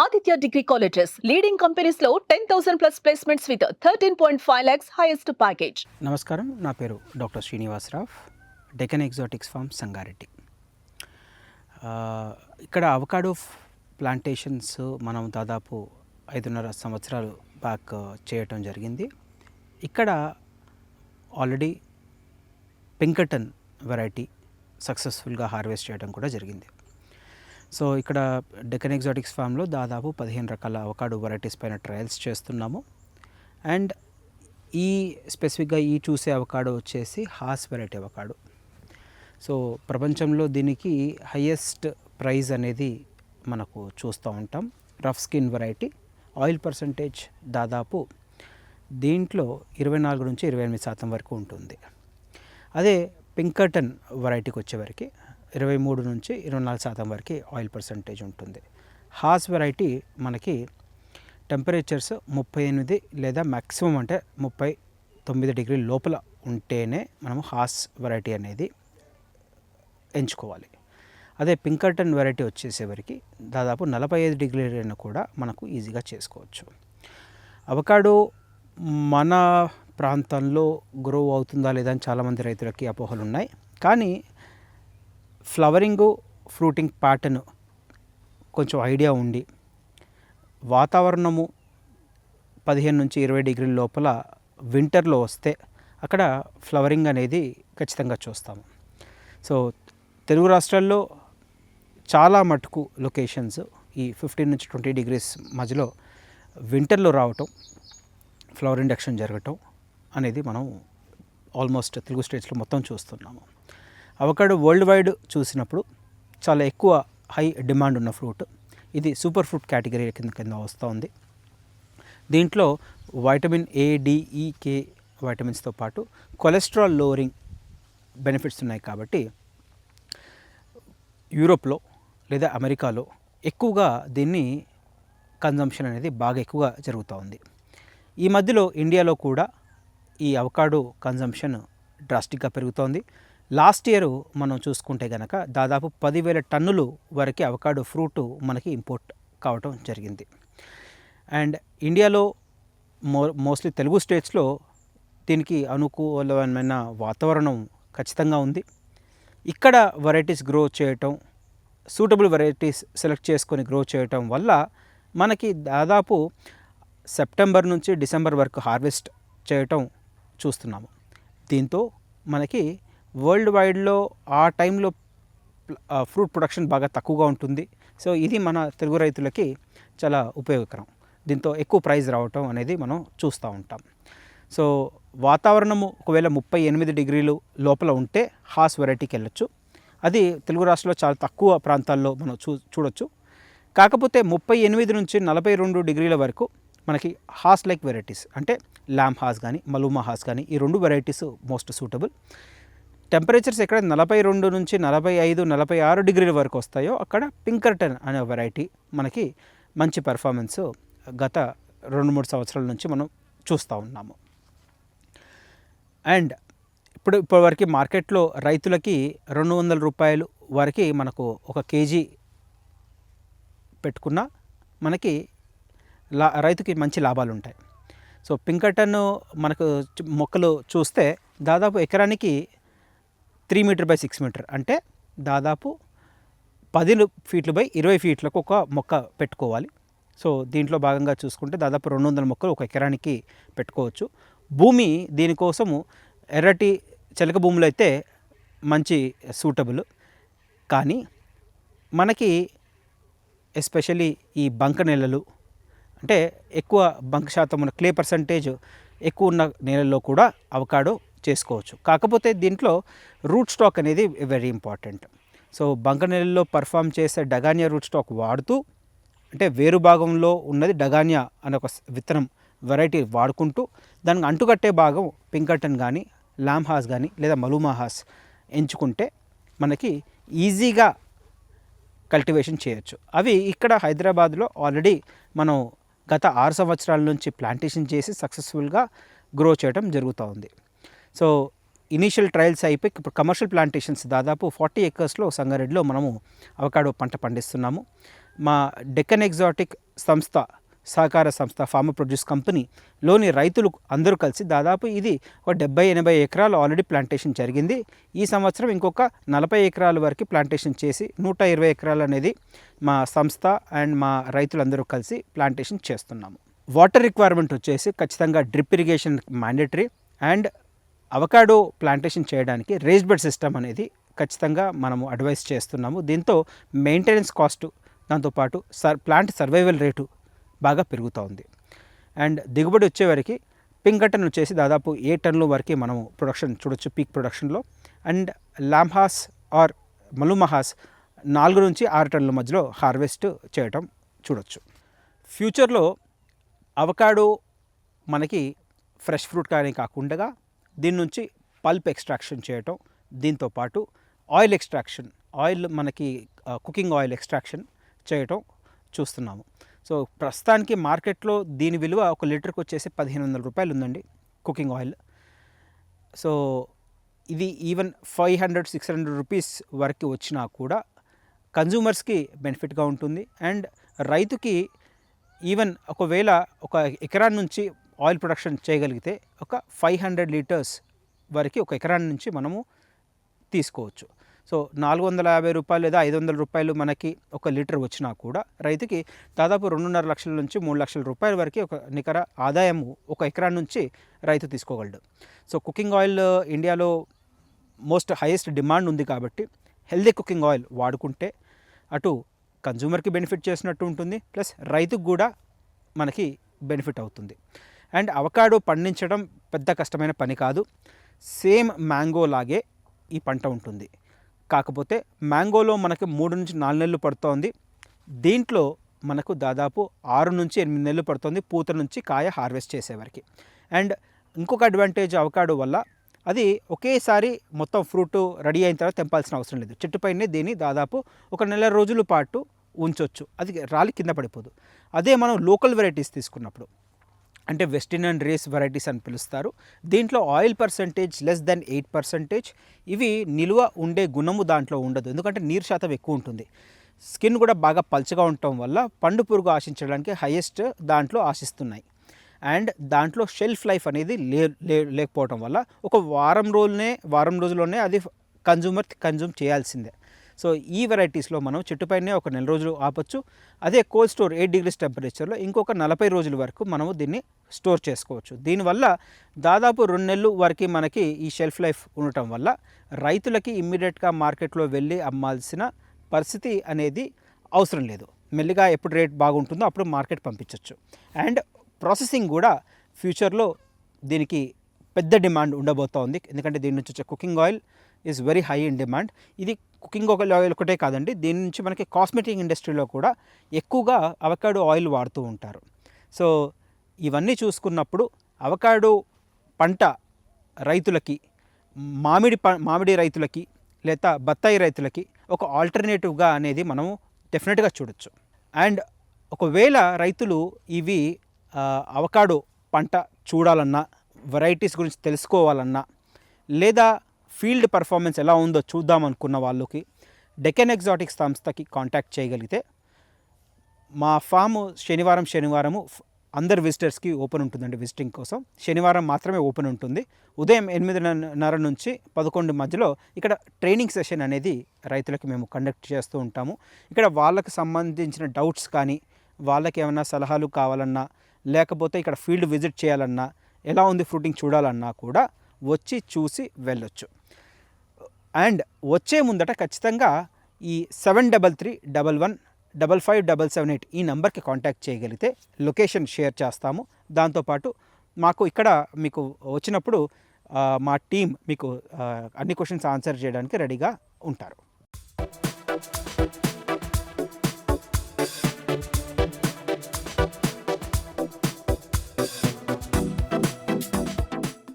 Aditya degree colleges leading కంపెనీస్లో ten thousand plus placements with thirteen point five lakhs highest package నమస్కారం నా పేరు doctor Srinivasarao Deccan exotics farm Sangareddy. ఇక్కడ avocado plantations మనం దాదాపు ఐదున్నర సంవత్సరాలు బ్యాక్ చేయటం జరిగింది. ఇక్కడ ఆల్రెడీ పింకటన్ వెరైటీ సక్సెస్ఫుల్గా హార్వెస్ట్ చేయడం కూడా జరిగింది. సో ఇక్కడ డెకన్ ఎగ్జాటిక్స్ ఫామ్లో దాదాపు పదిహేను రకాల అవకాడో వెరైటీస్ పైన ట్రయల్స్ చేస్తున్నాము. అండ్ ఈ స్పెసిఫిక్గా ఈ చూసే అవకాడో వచ్చేసి హాస్ వెరైటీ అవకాడో. సో ప్రపంచంలో దీనికి హయ్యెస్ట్ ప్రైజ్ అనేది మనకు చూస్తూ ఉంటాం. Rough skin variety oil percentage దాదాపు దీంట్లో ఇరవై నాలుగు నుంచి ఇరవై ఎనిమిది శాతం వరకు ఉంటుంది. అదే పింకటన్ వెరైటీకి వచ్చేవరకు ఇరవై మూడు నుంచి ఇరవై నాలుగు శాతం వరకు ఆయిల్ పర్సంటేజ్ ఉంటుంది. హాస్ వెరైటీ మనకి టెంపరేచర్స్ ముప్పై ఎనిమిది లేదా మ్యాక్సిమం అంటే ముప్పై తొమ్మిది డిగ్రీ లోపల ఉంటేనే మనము హాస్ వెరైటీ అనేది ఎంచుకోవాలి. అదే పింకర్టన్ వెరైటీ వచ్చేసేవరికి దాదాపు నలభై ఐదు డిగ్రీలను కూడా మనకు ఈజీగా చేసుకోవచ్చు. అవకాడో మన ప్రాంతంలో గ్రో అవుతుందా లేదా అని చాలామంది రైతులకి అపోహలు ఉన్నాయి కానీ ఫ్లవరింగు ఫ్రూటింగ్ ప్యాటర్న్ కొంచెం ఐడియా ఉండి వాతావరణము పదిహేను నుంచి ఇరవై డిగ్రీల లోపల వింటర్లో వస్తే అక్కడ ఫ్లవరింగ్ అనేది ఖచ్చితంగా చూస్తాము. సో తెలుగు రాష్ట్రాల్లో చాలా మటుకు లొకేషన్స్ ఈ ఫిఫ్టీన్ నుంచి ట్వంటీ డిగ్రీస్ మధ్యలో వింటర్లో రావటం ఫ్లవర్ ఇండక్షన్ జరగటం అనేది మనం ఆల్మోస్ట్ తెలుగు స్టేట్స్లో మొత్తం చూస్తున్నాము. అవకాడో వరల్డ్ వైడ్ చూసినప్పుడు చాలా ఎక్కువ హై డిమాండ్ ఉన్న ఫ్రూట్. ఇది సూపర్ ఫ్రూట్ కేటగిరీ కింద కింద వస్తుంది. దీంట్లో వైటమిన్ ఏ డిఈ వైటమిన్స్తో పాటు కొలెస్ట్రాల్ లోరింగ్ బెనిఫిట్స్ ఉన్నాయి కాబట్టి యూరోప్లో లేదా అమెరికాలో ఎక్కువగా దీన్ని కన్జంప్షన్ అనేది బాగా ఎక్కువగా జరుగుతూ ఉంది ఈ మధ్యలో ఇండియాలో కూడా ఈ అవకాడో కన్జంప్షన్ డ్రాస్టిక్గా పెరుగుతోంది. లాస్ట్ ఇయర్ మనం చూసుకుంటే కనుక దాదాపు పదివేల టన్నులు వరకు అవకాడో ఫ్రూట్ మనకి ఇంపోర్ట్ కావటం జరిగింది. అండ్ ఇండియాలో మో మోస్ట్లీ తెలుగు స్టేట్స్లో దీనికి అనుకూలమైన వాతావరణం ఖచ్చితంగా ఉంది. ఇక్కడ వెరైటీస్ గ్రో చేయటం సూటబుల్ వెరైటీస్ సెలెక్ట్ చేసుకొని గ్రో చేయటం వల్ల మనకి దాదాపు సెప్టెంబర్ నుంచి డిసెంబర్ వరకు హార్వెస్ట్ చేయటం చూస్తున్నాము. దీంతో మనకి వరల్డ్ వైడ్లో ఆ టైంలో ఫ్రూట్ ప్రొడక్షన్ బాగా తక్కువగా ఉంటుంది. సో ఇది మన తెలుగు రైతులకి చాలా ఉపయోగకరం. దీంతో ఎక్కువ ప్రైస్ రావటం అనేది మనం చూస్తూ ఉంటాం. సో వాతావరణము ఒకవేళ ముప్పై ఎనిమిది డిగ్రీలు లోపల ఉంటే హాస్ వెరైటీకి వెళ్ళొచ్చు. అది తెలుగు రాష్ట్రంలో చాలా తక్కువ ప్రాంతాల్లో మనం చూ చూడొచ్చు. కాకపోతే ముప్పై ఎనిమిది నుంచి నలభై రెండు డిగ్రీల వరకు మనకి హాస్ లైక్ వెరైటీస్ అంటే ల్యాంప్ హాస్ కానీ మలూమా హాస్ కానీ ఈ రెండు వెరైటీస్ మోస్ట్ సూటబుల్. టెంపరేచర్స్ ఎక్కడ నలభై రెండు నుంచి నలభై ఐదు నలభై ఆరు డిగ్రీల వరకు వస్తాయో అక్కడ పింకర్టన్ అనే వెరైటీ మనకి మంచి పెర్ఫార్మెన్స్ గత రెండు మూడు సంవత్సరాల నుంచి మనం చూస్తూ ఉన్నాము. అండ్ ఇప్పుడు ఇప్పటివరకు మార్కెట్లో రైతులకి రెండు వందల రూపాయలు వరకు మనకు ఒక కేజీ పెట్టుకున్న మనకి లా రైతుకి మంచి లాభాలు ఉంటాయి. సో పింకటన్ మనకు మొక్కలు చూస్తే దాదాపు ఎకరానికి three meter by six meter. అంటే దాదాపు పది ఫీట్లు బై ఇరవై ఫీట్లకు ఒక మొక్క పెట్టుకోవాలి. సో దీంట్లో భాగంగా చూసుకుంటే దాదాపు రెండు వందల మొక్కలు ఒక ఎకరానికి పెట్టుకోవచ్చు. భూమి దీనికోసము ఎర్రటి చెలక భూములు అయితే మంచి సూటబుల్. కానీ మనకి ఎస్పెషలీ ఈ బంక నేలలు అంటే ఎక్కువ బంక శాతం ఉన్న క్లే పర్సంటేజ్ ఎక్కువ ఉన్న నేలల్లో కూడా అవకాడో చేసుకోవచ్చు. కాకపోతే దీంట్లో రూట్ స్టాక్ అనేది వెరీ ఇంపార్టెంట్. సో బంక నేలల్లో పర్ఫామ్ చేసే డగానియా రూట్ స్టాక్ వాడుతూ అంటే వేరు భాగంలో ఉన్నది డగానియా అనే ఒక విత్తనం వెరైటీ వాడుకుంటూ దానికి అంటుకట్టే భాగం పింకటన్ కానీ లామ్ హాస్ కానీ లేదా మలుమాహాస్ ఎంచుకుంటే మనకి ఈజీగా కల్టివేషన్ చేయొచ్చు. అవి ఇక్కడ హైదరాబాద్లో ఆల్రెడీ మనం గత ఆరు సంవత్సరాల నుంచి ప్లాంటేషన్ చేసి సక్సెస్ఫుల్గా గ్రో చేయడం జరుగుతూ ఉంది. సో ఇనీషియల్ ట్రయల్స్ అయిపోయి ఇప్పుడు కమర్షియల్ ప్లాంటేషన్స్ దాదాపు ఫార్టీ ఎకర్స్లో సంగారెడ్డిలో మనము అవకాడో పంట పండిస్తున్నాము. మా డెక్కన్ ఎగ్జాటిక్ సంస్థ సహకార సంస్థ ఫార్మర్ ప్రొడ్యూస్ కంపెనీలోని రైతులు అందరూ కలిసి దాదాపు ఇది ఒక డెబ్బై ఎనభై ఎకరాలు ఆల్రెడీ ప్లాంటేషన్ జరిగింది. ఈ సంవత్సరం ఇంకొక నలభై ఎకరాల వరకు ప్లాంటేషన్ చేసి నూట ఇరవై ఎకరాలు అనేది మా సంస్థ అండ్ మా రైతులందరూ కలిసి ప్లాంటేషన్ చేస్తున్నాము. వాటర్ రిక్వైర్మెంట్ వచ్చేసి ఖచ్చితంగా drip irrigation mandatory and avocado plantation చేయడానికి రేస్ బెడ్ సిస్టమ్ అనేది ఖచ్చితంగా మనము అడ్వైస్ చేస్తున్నాము. దీంతో మెయింటెనెన్స్ కాస్ట్ దాంతోపాటు సర్ ప్లాంట్ సర్వైవల్ రేటు బాగా పెరుగుతూ ఉంది అండ్ దిగుబడి వచ్చేవరకు పింక్ కట్టన్ వచ్చేసి దాదాపు ఏ టన్నుల వరకు మనము ప్రొడక్షన్ చూడొచ్చు పీక్ ప్రొడక్షన్లో. అండ్ లాంహాస్ ఆర్ మలుమహాస్ నాలుగు నుంచి ఆరు టన్నుల మధ్యలో హార్వెస్ట్ చేయటం చూడొచ్చు. ఫ్యూచర్లో అవకాడో మనకి ఫ్రెష్ ఫ్రూట్ కానీ కాకుండా దీని నుంచి పల్ప్ ఎక్స్ట్రాక్షన్ చేయటం దీంతో పాటు ఆయిల్ ఎక్స్ట్రాక్షన్ ఆయిల్ మనకి కుకింగ్ ఆయిల్ ఎక్స్ట్రాక్షన్ చేయటం చూస్తున్నాము. సో ప్రస్తుతానికి మార్కెట్లో దీని విలువ ఒక లీటర్కి వచ్చేసి పదిహేను వందల రూపాయలు ఉందండి కుకింగ్ ఆయిల్. సో ఇది even five hundred six hundred rupees వరకు వచ్చినా కూడా కన్జ్యూమర్స్కి బెనిఫిట్గా ఉంటుంది. అండ్ రైతుకి ఈవెన్ ఒకవేళ ఒక ఎకరా నుంచి ఆయిల్ ప్రొడక్షన్ చేయగలిగితే ఒక ఫైవ్ హండ్రెడ్ లీటర్స్ వరకు ఒక ఎకరా నుంచి మనము తీసుకోవచ్చు. సో నాలుగు వందల యాభై రూపాయలు లేదా ఐదు వందల రూపాయలు మనకి ఒక లీటర్ వచ్చినా కూడా రైతుకి దాదాపు రెండున్నర లక్షల నుంచి మూడు లక్షల రూపాయల వరకు ఒక నికర ఆదాయము ఒక ఎకరా నుంచి రైతు తీసుకోగలడు. సో కుకింగ్ ఆయిల్ ఇండియాలో మోస్ట్ హైయెస్ట్ డిమాండ్ ఉంది కాబట్టి హెల్దీ కుకింగ్ ఆయిల్ వాడుకుంటే అటు కన్జ్యూమర్కి బెనిఫిట్ చేసినట్టు ఉంటుంది ప్లస్ రైతుకు కూడా మనకి బెనిఫిట్ అవుతుంది. అండ్ అవకాడో పండించడం పెద్ద కష్టమైన పని కాదు. సేమ్ మ్యాంగో లాగే ఈ పంట ఉంటుంది. కాకపోతే మ్యాంగోలో మనకి మూడు నుంచి నాలుగు నెలలు పడుతోంది. దీంట్లో మనకు దాదాపు ఆరు నుంచి ఎనిమిది నెలలు పడుతుంది పూత నుంచి కాయ హార్వెస్ట్ చేసేవరకు. అండ్ ఇంకొక అడ్వాంటేజ్ అవకాడో వల్ల అది ఒకేసారి మొత్తం ఫ్రూట్ రెడీ అయిన తర్వాత తెంపాల్సిన అవసరం లేదు. చెట్టుపైనే దీన్ని దాదాపు ఒక నెల రోజుల పాటు ఉంచవచ్చు అది రాలి కింద పడిపోదు. అదే మనం లోకల్ వెరైటీస్ తీసుకున్నప్పుడు. అంటే వెస్టిన్ అండ్ రేస్ వెరైటీస్ అని పిలుస్తారు. దీంట్లో oil percentage less than eight percentage ఇవి నిలువ ఉండే గుణము దాంట్లో ఉండదు. ఎందుకంటే నీరు శాతం ఎక్కువ ఉంటుంది. స్కిన్ కూడా బాగా పల్చగా ఉండటం వల్ల పండు పురుగు ఆశించడానికి హైయెస్ట్ దాంట్లో ఆశిస్తున్నాయి. అండ్ దాంట్లో షెల్ఫ్ లైఫ్ అనేది లే లే- లేకపోవటం వల్ల ఒక వారం రోజులనే వారం రోజుల్లోనే అది కన్జ్యూమర్ కన్జ్యూమ్ చేయాల్సిందే. సో ఈ వెరైటీస్లో మనం చెట్టుపైనే ఒక నెల రోజులు ఆపచ్చు. అదే కోల్డ్ స్టోర్ ఎయిట్ డిగ్రీస్ టెంపరేచర్లో ఇంకొక నలభై రోజుల వరకు మనము దీన్ని స్టోర్ చేసుకోవచ్చు. దీనివల్ల దాదాపు రెండు నెలలు వరకు మనకి ఈ షెల్ఫ్ లైఫ్ ఉండటం వల్ల రైతులకి ఇమ్మీడియట్గా మార్కెట్లో వెళ్ళి అమ్మాల్సిన పరిస్థితి అనేది అవసరం లేదు. మెల్లిగా ఎప్పుడు రేట్ బాగుంటుందో అప్పుడు మార్కెట్ పంపించవచ్చు అండ్ ప్రాసెసింగ్ కూడా ఫ్యూచర్లో దీనికి పెద్ద డిమాండ్ ఉండబోతోంది. ఎందుకంటే దీని నుంచి వచ్చే cooking oil is very high in demand ఇది కుకింగ్ ఆయిల్ ఒకటే కాదండి. దీని నుంచి మనకి కాస్మెటిక్ ఇండస్ట్రీలో కూడా ఎక్కువగా అవకాడో ఆయిల్ వాడుతూ ఉంటారు. సో ఇవన్నీ చూసుకున్నప్పుడు అవకాడో పంట రైతులకి మామిడి ప మామిడి రైతులకి లేదా బత్తాయి రైతులకి ఒక ఆల్టర్నేటివ్గా అనేది మనము డెఫినెట్గా చూడొచ్చు. అండ్ ఒకవేళ రైతులు ఇవి అవకాడో పంట చూడాలన్నా వెరైటీస్ గురించి తెలుసుకోవాలన్నా లేదా ఫీల్డ్ పర్ఫార్మెన్స్ ఎలా ఉందో చూద్దాం అనుకున్న వాళ్ళకి డెకెన్ ఎగ్జాటిక్ సంస్థకి కాంటాక్ట్ చేయగలిగితే మా ఫామ్ శనివారం శనివారము అందరు విజిటర్స్కి ఓపెన్ ఉంటుందండి విజిటింగ్ కోసం. శనివారం మాత్రమే ఓపెన్ ఉంటుంది. ఉదయం ఎనిమిదిన్నర నుంచి పదకొండు మధ్యలో ఇక్కడ ట్రైనింగ్ సెషన్ అనేది రైతులకు మేము కండక్ట్ చేస్తూ ఉంటాము. ఇక్కడ వాళ్ళకి సంబంధించిన డౌట్స్ కానీ వాళ్ళకి ఏమైనా సలహాలు కావాలన్నా లేకపోతే ఇక్కడ ఫీల్డ్ విజిట్ చేయాలన్నా ఎలా ఉంది ఫ్రూటింగ్ చూడాలన్నా కూడా వచ్చి చూసి వెళ్ళొచ్చు. అండ్ వచ్చే ముందట ఖచ్చితంగా ఈ seven double three double one double five double seven eight ఈ నెంబర్కి కాంటాక్ట్ చేయగలిగితే లొకేషన్ షేర్ చేస్తాము. దాంతోపాటు మాకు ఇక్కడ మీకు వచ్చినప్పుడు మా టీం మీకు అన్ని క్వశ్చన్స్ ఆన్సర్ చేయడానికి రెడీగా ఉంటారు.